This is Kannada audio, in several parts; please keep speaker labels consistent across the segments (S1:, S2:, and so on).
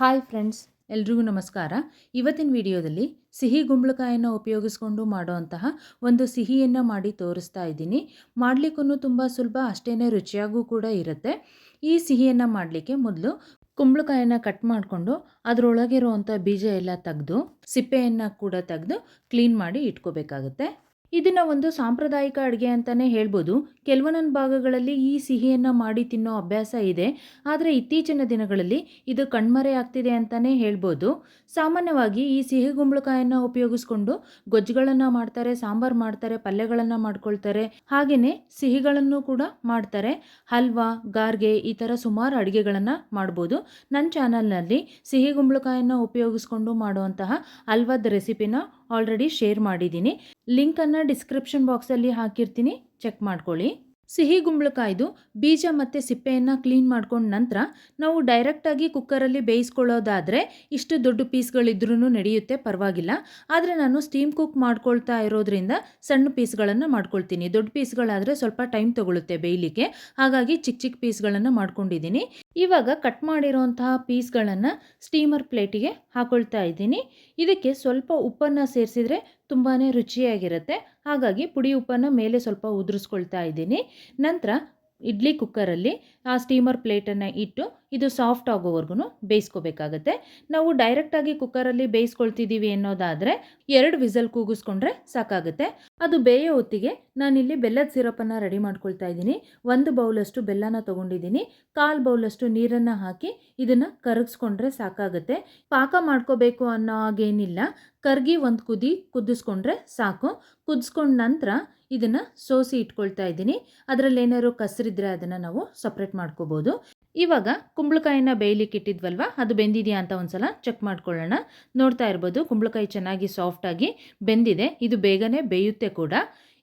S1: ಹಾಯ್ ಫ್ರೆಂಡ್ಸ್, ಎಲ್ರಿಗೂ ನಮಸ್ಕಾರ. ಇವತ್ತಿನ ವಿಡಿಯೋದಲ್ಲಿ ಸಿಹಿ ಗುಂಬಳಕಾಯನ್ನು ಉಪಯೋಗಿಸ್ಕೊಂಡು ಮಾಡುವಂತಹ ಒಂದು ಸಿಹಿಯನ್ನು ಮಾಡಿ ತೋರಿಸ್ತಾ ಇದ್ದೀನಿ. ಮಾಡಲಿಕ್ಕೂ ತುಂಬ ಸುಲಭ ಅಷ್ಟೇ ರುಚಿಯಾಗೂ ಕೂಡ ಇರುತ್ತೆ. ಈ ಸಿಹಿಯನ್ನು ಮಾಡಲಿಕ್ಕೆ ಮೊದಲು ಕುಂಬಳಕಾಯನ್ನು ಕಟ್ ಮಾಡಿಕೊಂಡು ಅದರೊಳಗಿರುವಂಥ ಬೀಜ ಎಲ್ಲ ತೆಗೆದು, ಸಿಪ್ಪೆಯನ್ನು ಕೂಡ ತೆಗೆದು ಕ್ಲೀನ್ ಮಾಡಿ ಇಟ್ಕೋಬೇಕಾಗುತ್ತೆ. ಇದನ್ನ ಒಂದು ಸಾಂಪ್ರದಾಯಿಕ ಅಡುಗೆ ಅಂತಲೇ ಹೇಳ್ಬೋದು. ಕೆಲವೊಂದೊಂದು ಭಾಗಗಳಲ್ಲಿ ಈ ಸಿಹಿಯನ್ನು ಮಾಡಿ ತಿನ್ನೋ ಅಭ್ಯಾಸ ಇದೆ. ಆದರೆ ಇತ್ತೀಚಿನ ದಿನಗಳಲ್ಲಿ ಇದು ಕಣ್ಮರೆ ಆಗ್ತಿದೆ ಅಂತಲೇ ಹೇಳ್ಬೋದು. ಸಾಮಾನ್ಯವಾಗಿ ಈ ಸಿಹಿ ಗುಂಬಳಕಾಯನ್ನು ಉಪಯೋಗಿಸ್ಕೊಂಡು ಗೊಜ್ಜುಗಳನ್ನು ಮಾಡ್ತಾರೆ, ಸಾಂಬಾರು ಮಾಡ್ತಾರೆ, ಪಲ್ಯಗಳನ್ನು ಮಾಡ್ಕೊಳ್ತಾರೆ. ಹಾಗೆಯೇ ಸಿಹಿಗಳನ್ನು ಕೂಡ ಮಾಡ್ತಾರೆ. ಹಲ್ವಾ, ಗಾರ್ಗೆ ಈ ಥರ ಸುಮಾರು ಅಡುಗೆಗಳನ್ನು ಮಾಡ್ಬೋದು. ನನ್ನ ಚಾನಲ್ನಲ್ಲಿ ಸಿಹಿ ಗುಂಬಳಕಾಯನ್ನು ಉಪಯೋಗಿಸ್ಕೊಂಡು ಮಾಡುವಂತಹ ಹಲ್ವಾದ ರೆಸಿಪಿನ ಆಲ್ರೆಡಿ ಶೇರ್ ಮಾಡಿದ್ದೀನಿ. ಲಿಂಕನ್ನು ಡಿಸ್ಕ್ರಿಪ್ಷನ್ ಬಾಕ್ಸಲ್ಲಿ ಹಾಕಿರ್ತೀನಿ. ಚೆಕ್ ಮಾಡ್ಕೊಳ್ಳಿ. ಸಿಹಿ ಗುಂಬಳಕಾಯ್ದು ಬೀಜ ಮತ್ತು ಸಿಪ್ಪೆಯನ್ನು ಕ್ಲೀನ್ ಮಾಡ್ಕೊಂಡ ನಂತರ ನಾವು ಡೈರೆಕ್ಟಾಗಿ ಕುಕ್ಕರಲ್ಲಿ ಬೇಯಿಸ್ಕೊಳ್ಳೋದಾದರೆ ಇಷ್ಟು ದೊಡ್ಡ ಪೀಸ್ಗಳಿದ್ರೂ ನಡೆಯುತ್ತೆ, ಪರವಾಗಿಲ್ಲ. ಆದರೆ ನಾನು ಸ್ಟೀಮ್ ಕುಕ್ ಮಾಡ್ಕೊಳ್ತಾ ಇರೋದ್ರಿಂದ ಸಣ್ಣ ಪೀಸ್ಗಳನ್ನು ಮಾಡ್ಕೊಳ್ತೀನಿ. ದೊಡ್ಡ ಪೀಸ್ಗಳಾದರೆ ಸ್ವಲ್ಪ ಟೈಮ್ ತೊಗೊಳುತ್ತೆ ಬೇಯಲಿಕ್ಕೆ. ಹಾಗಾಗಿ ಚಿಕ್ಕ ಚಿಕ್ಕ ಪೀಸ್ಗಳನ್ನು ಮಾಡ್ಕೊಂಡಿದ್ದೀನಿ. ಇವಾಗ ಕಟ್ ಮಾಡಿರೋಂತಹ ಪೀಸ್ಗಳನ್ನು ಸ್ಟೀಮರ್ ಪ್ಲೇಟಿಗೆ ಹಾಕೊಳ್ತಾ ಇದ್ದೀನಿ. ಇದಕ್ಕೆ ಸ್ವಲ್ಪ ಉಪ್ಪನ್ನು ಸೇರಿಸಿದ್ರೆ ತುಂಬಾ ರುಚಿಯಾಗಿರುತ್ತೆ. ಹಾಗಾಗಿ ಪುಡಿ ಉಪ್ಪನ್ನು ಮೇಲೆ ಸ್ವಲ್ಪ ಉದುರಿಸ್ಕೊಳ್ತಾ ಇದ್ದೀನಿ. ನಂತರ ಇಡ್ಲಿ ಕುಕ್ಕರಲ್ಲಿ ಆ ಸ್ಟೀಮರ್ ಪ್ಲೇಟನ್ನು ಇಟ್ಟು ಇದು ಸಾಫ್ಟ್ ಆಗೋವರೆಗೂ ಬೇಯಿಸ್ಕೋಬೇಕಾಗತ್ತೆ. ನಾವು ಡೈರೆಕ್ಟಾಗಿ ಕುಕ್ಕರಲ್ಲಿ ಬೇಯಿಸ್ಕೊಳ್ತಿದ್ದೀವಿ ಅನ್ನೋದಾದರೆ ಎರಡು ವಿಸಲ್ ಕೂಗಿಸ್ಕೊಂಡ್ರೆ ಸಾಕಾಗುತ್ತೆ. ಅದು ಬೇಯೋ ಹೊತ್ತಿಗೆ ನಾನಿಲ್ಲಿ ಬೆಲ್ಲದ ಸಿರಪನ್ನು ರೆಡಿ ಮಾಡ್ಕೊಳ್ತಾ ಇದ್ದೀನಿ. ಒಂದು ಬೌಲಷ್ಟು ಬೆಲ್ಲನ ತೊಗೊಂಡಿದ್ದೀನಿ. ಕಾಲು ಬೌಲಷ್ಟು ನೀರನ್ನು ಹಾಕಿ ಇದನ್ನು ಕರಗಿಸ್ಕೊಂಡ್ರೆ ಸಾಕಾಗುತ್ತೆ. ಪಾಕ ಮಾಡ್ಕೋಬೇಕು ಅನ್ನೋ ಹಾಗೇನಿಲ್ಲ. ಕರ್ಗಿ ಒಂದು ಕುದಿ ಕುದಿಸ್ಕೊಂಡ್ರೆ ಸಾಕು. ಕುದಿಸ್ಕೊಂಡ ನಂತರ ಇದನ್ನು ಸೋಸಿ ಇಟ್ಕೊಳ್ತಾ ಇದ್ದೀನಿ. ಅದರಲ್ಲಿ ಏನಾದ್ರು ಕಸರಿದ್ರೆ ಅದನ್ನು ನಾವು ಸಪ್ರೇಟ್ ಮಾಡ್ಕೋಬೋದು. ಇವಾಗ ಕುಂಬಳಕಾಯಿನ ಬೇಯಲಿಕ್ಕೆ ಇಟ್ಟಿದ್ವಲ್ವ? ಅದು ಬೆಂದಿದೆಯಾ ಅಂತ ಒಂದ್ಸಲ ಚೆಕ್ ಮಾಡ್ಕೊಳ್ಳೋಣ. ನೋಡ್ತಾ ಇರ್ಬೋದು ಕುಂಬಳಕಾಯಿ ಚೆನ್ನಾಗಿ ಸಾಫ್ಟಾಗಿ ಬೆಂದಿದೆ. ಇದು ಬೇಗನೆ ಬೇಯುತ್ತೆ ಕೂಡ.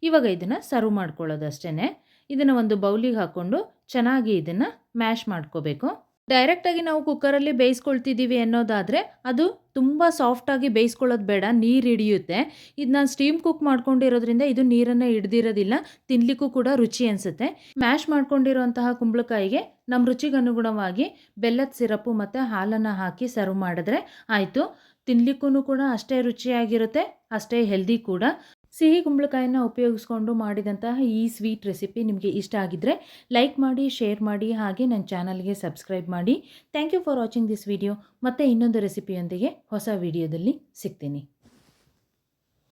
S1: ಇವಾಗ ಇದನ್ನು ಸರ್ವ್ ಮಾಡ್ಕೊಳ್ಳೋದು ಅಷ್ಟೇ ಇದನ್ನು ಒಂದು ಬೌಲಿಗೆ ಹಾಕ್ಕೊಂಡು ಚೆನ್ನಾಗಿ ಇದನ್ನು ಮ್ಯಾಶ್ ಮಾಡ್ಕೋಬೇಕು. ಡೈರೆಕ್ಟಾಗಿ ನಾವು ಕುಕ್ಕರಲ್ಲಿ ಬೇಯಿಸ್ಕೊಳ್ತಿದ್ದೀವಿ ಅನ್ನೋದಾದರೆ ಅದು ತುಂಬ ಸಾಫ್ಟಾಗಿ ಬೇಯಿಸ್ಕೊಳ್ಳೋದು ಬೇಡ, ನೀರು ಹಿಡಿಯುತ್ತೆ. ಇದು ನಾನು ಸ್ಟೀಮ್ ಕುಕ್ ಮಾಡ್ಕೊಂಡಿರೋದ್ರಿಂದ ಇದು ನೀರನ್ನು ಹಿಡ್ದಿರೋದಿಲ್ಲ ತಿನ್ನಲಿಕ್ಕೂ ಕೂಡ ರುಚಿ ಅನಿಸುತ್ತೆ. ಮ್ಯಾಶ್ ಮಾಡ್ಕೊಂಡಿರುವಂತಹ ಕುಂಬಳಕಾಯಿಗೆ ನಮ್ಮ ರುಚಿಗನುಗುಣವಾಗಿ ಬೆಲ್ಲದ ಸಿರಪ್ಪು ಮತ್ತು ಹಾಲನ್ನು ಹಾಕಿ ಸರ್ವ್ ಮಾಡಿದ್ರೆ ಆಯಿತು. ತಿನ್ನಲಿಕ್ಕೂ ಕೂಡ ಅಷ್ಟೇ ರುಚಿಯಾಗಿರುತ್ತೆ, ಅಷ್ಟೇ ಹೆಲ್ದಿ ಕೂಡ. ಸಿಹಿ ಕುಂಬಳಕಾಯಿನ ಉಪಯೋಗಿಸ್ಕೊಂಡು ಮಾಡಿದಂತಹ ಈ ಸ್ವೀಟ್ ರೆಸಿಪಿ ನಿಮಗೆ ಇಷ್ಟ ಆಗಿದ್ದರೆ ಲೈಕ್ ಮಾಡಿ, ಶೇರ್ ಮಾಡಿ, ಹಾಗೆ ನನ್ನ ಚಾನಲ್ಗೆ ಸಬ್ಸ್ಕ್ರೈಬ್ ಮಾಡಿ. Thank you for watching this video. ಮತ್ತು ಇನ್ನೊಂದು ರೆಸಿಪಿಯೊಂದಿಗೆ ಹೊಸ ವಿಡಿಯೋದಲ್ಲಿ ಸಿಗ್ತೀನಿ.